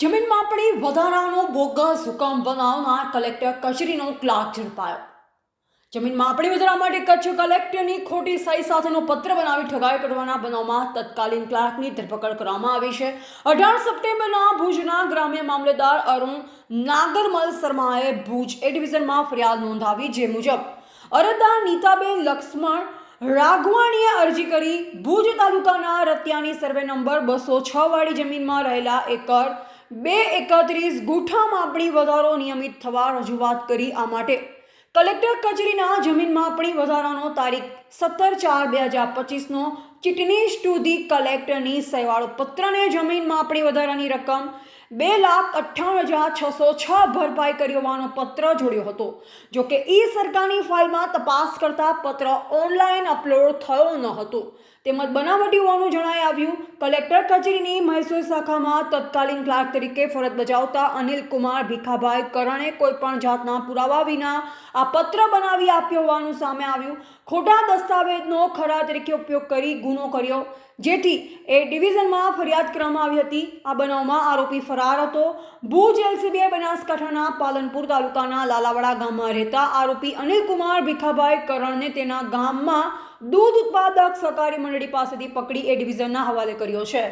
જમીન માપણી વધારાનો બોગસ હુકમ બનાવનાર કલેક્ટર કચેરીનો ક્લાર્ક ઝડપાયો. જમીન માપણી વધારા માટે કચ્છ કલેક્ટરની ખોટી સહી સાથેનો પત્ર બનાવી ઠગાઈ કરવાના બનાવમાં તત્કાલીન ક્લાર્કની ધરપકડ કરવામાં આવી છે. અઢાર સપ્ટેમ્બરના ભુજના ગ્રામ્ય મામલેદાર અરુણ નાગરમલ શર્માએ ભુજ એ ડિવિઝનમાં ફરિયાદ નોંધાવી જે મુજબ અરજદાર નીતાબેન લક્ષ્મણ રાઘવાણીએ અરજી કરી ભુજ તાલુકાના રતિયાની સર્વે નંબર બસો છ વાળી જમીનમાં રહેલા એકર બે એકત્રીસ ગુઠા માપણી વધારો નિયમિત થવા રજૂઆત કરી આ માટે કલેક્ટર કચેરીના જમીન માપણી વધારાનો તારીખ સત્તર ચાર બે હજાર પચીસનો ચીટનીશ ટુ ધી કલેક્ટરની સહેવાળો પત્રને જમીન માપણી વધારાની રકમ બે લાખ અઠ્ઠાણું હજાર છસો છ ભરપાઈ કરી હોવાનો પત્ર જોડ્યો હતો. જો કે ઈ સરકારની ફાઇલમાં તપાસ કરતા પત્ર ઓનલાઈન અપલોડ થયો ન હતો. તેમજ બનાવટી હોવાનું જણાઈ આવ્યું, કલેક્ટર કચેરીની મહેસૂલ શાખામાં તત્કાલીન ક્લાર્ક તરીકે ફરજ બજાવતા અનિલ કુમાર ભીખાભાઈ કરણે કોઈપણ જાતના પુરાવા વિના આ પત્ર બનાવી આપ્યો હોવાનું સામે આવ્યું. ખોટા દસ્તાવેજનો ખરા તરીકે ઉપયોગ કરી ગુનો કર્યો. જેથી એ ડિવિઝનમાં ફરિયાદ કરવામાં આવી હતી. આ બનાવમાં આરોપી ફરાર હતો. ભુજ એલસીબીએ બનાસકાંઠાના પાલનપુર તાલુકાના લાલાવાડા ગામમાં રહેતા આરોપી અનિલ કુમાર ભીખાભાઈ કરણને તેના ગામમાં દૂધ ઉત્પાદક સહકારી મંડળી પાસેથી પકડી એ ડિવિઝનના હવાલે કર્યો છે.